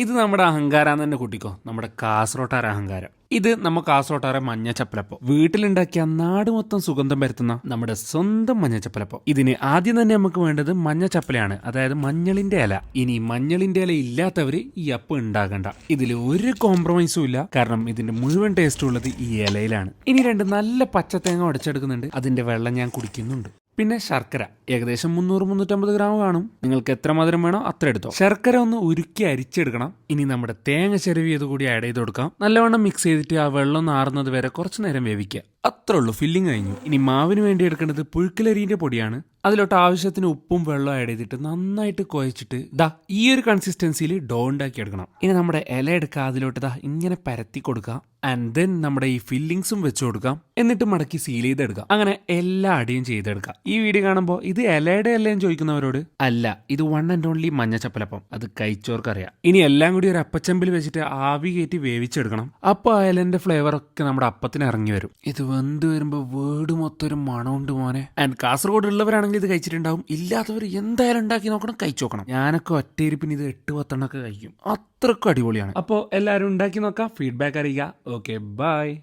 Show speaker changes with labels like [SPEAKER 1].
[SPEAKER 1] ഇത് നമ്മുടെ അഹങ്കാരാന്ന് തന്നെ കൂട്ടിക്കോ. നമ്മുടെ കാസറോട്ടാര അഹങ്കാരം. ഇത് നമ്മ കാസർഗോട്ടാര മഞ്ഞച്ചപ്പലപ്പം. വീട്ടിലുണ്ടാക്കിയ നാട് മൊത്തം സുഗന്ധം പരത്തുന്ന നമ്മുടെ സ്വന്തം മഞ്ഞച്ചപ്പലപ്പം. ഇതിന് ആദ്യം തന്നെ നമുക്ക് വേണ്ടത് മഞ്ഞച്ചപ്പലയാണ്. അതായത് മഞ്ഞളിന്റെ ഇല. ഇനി മഞ്ഞളിന്റെ ഇല ഇല്ലാത്തവര് ഈ അപ്പം ഉണ്ടാകണ്ട. ഇതിൽ ഒരു കോംപ്രമൈസും ഇല്ല. കാരണം ഇതിന്റെ മുഴുവൻ ടേസ്റ്റ് ഉള്ളത് ഈ ഇലയിലാണ്. ഇനി രണ്ട് നല്ല പച്ച തേങ്ങ ഉടച്ചെടുക്കുന്നുണ്ട്. അതിന്റെ വെള്ളം ഞാൻ കുടിക്കുന്നുണ്ട്. പിന്നെ ശർക്കര. ഏകദേശം മുന്നൂറ് മുന്നൂറ്റമ്പത് ഗ്രാം കാണും. നിങ്ങൾക്ക് എത്ര മധുരം വേണോ അത്ര എടുത്തോ. ശർക്കര ഒന്ന് ഉരുക്കി അരിച്ചെടുക്കണം. ഇനി നമ്മുടെ തേങ്ങ ചെരുവിയത് കൂടി ആഡ് ചെയ്ത് കൊടുക്കാം. നല്ലവണ്ണം മിക്സ് ചെയ്തിട്ട് ആ വെള്ളം നാറുന്നത് വരെ കുറച്ച് നേരം വേവിക്കുക. അത്രേ ഉള്ളൂ ഫില്ലിംഗ് കഴിഞ്ഞു. ഇനി മാവിന് വേണ്ടി എടുക്കേണ്ടത് പുഴുക്കലരിന്റെ പൊടിയാണ്. അതിലോട്ട് ആവശ്യത്തിന് ഉപ്പും വെള്ളവും ആഡ് ചെയ്തിട്ട് നന്നായിട്ട് കുഴച്ചിട്ട് ദാ ഈ ഒരു കൺസിസ്റ്റൻസിയിൽ ഡോ ഉണ്ടാക്കി എടുക്കണം. ഇനി നമ്മുടെ ഇല എടുക്കുക അതിലോട്ട് ദാ ഇങ്ങനെ പരത്തി കൊടുക്കുക. ആൻഡ് ദെൻ നമ്മുടെ ഈ ഫില്ലിങ്സും വെച്ച് കൊടുക്കാം എന്നിട്ട് മടക്കി സീൽ ചെയ്തെടുക്കാം അങ്ങനെ എല്ലാ അടിയും ചെയ്തെടുക്കാം ഈ വീഡിയോ കാണുമ്പോൾ ഇത് ഇലയുടെ അല്ലേന്ന് ചോദിക്കുന്നവരോട്? അല്ല ഇത് വൺ ആൻഡ് ഓൺലി മഞ്ഞച്ചപ്പലപ്പം അത് കഴിച്ചവർക്കറിയാം. ഇനി എല്ലാം കൂടി ഒരു അപ്പച്ചമ്പിൽ വെച്ചിട്ട് ആവി കയറ്റി വേവിച്ചെടുക്കണം. അപ്പോൾ ആ ഇലന്റെ ഫ്ലേവർ ഒക്കെ നമ്മുടെ അപ്പത്തിന് ഇറങ്ങി വരും. ഇത് വെന്ത് വരുമ്പോൾ വീട് മൊത്തം ഒരു മണമുണ്ട് മോനെ. ആൻഡ് കാസർഗോഡ് ഉള്ളവരാണെങ്കിൽ ഇത് കഴിച്ചിട്ടുണ്ടാവും. ഇല്ലാത്തവർ എന്തായാലും ഉണ്ടാക്കി നോക്കണം കഴിച്ചു നോക്കണം. ഞാനൊക്കെ ഒറ്റയിരിപ്പിന് ഇത് എട്ട് പത്തെണ്ണൊക്കെ കഴിക്കും. അത്രക്കും അടിപൊളിയാണ്. അപ്പോൾ എല്ലാവരും ഉണ്ടാക്കി നോക്കാം. ഫീഡ്ബാക്ക് അറിയിക്കുക. Okay bye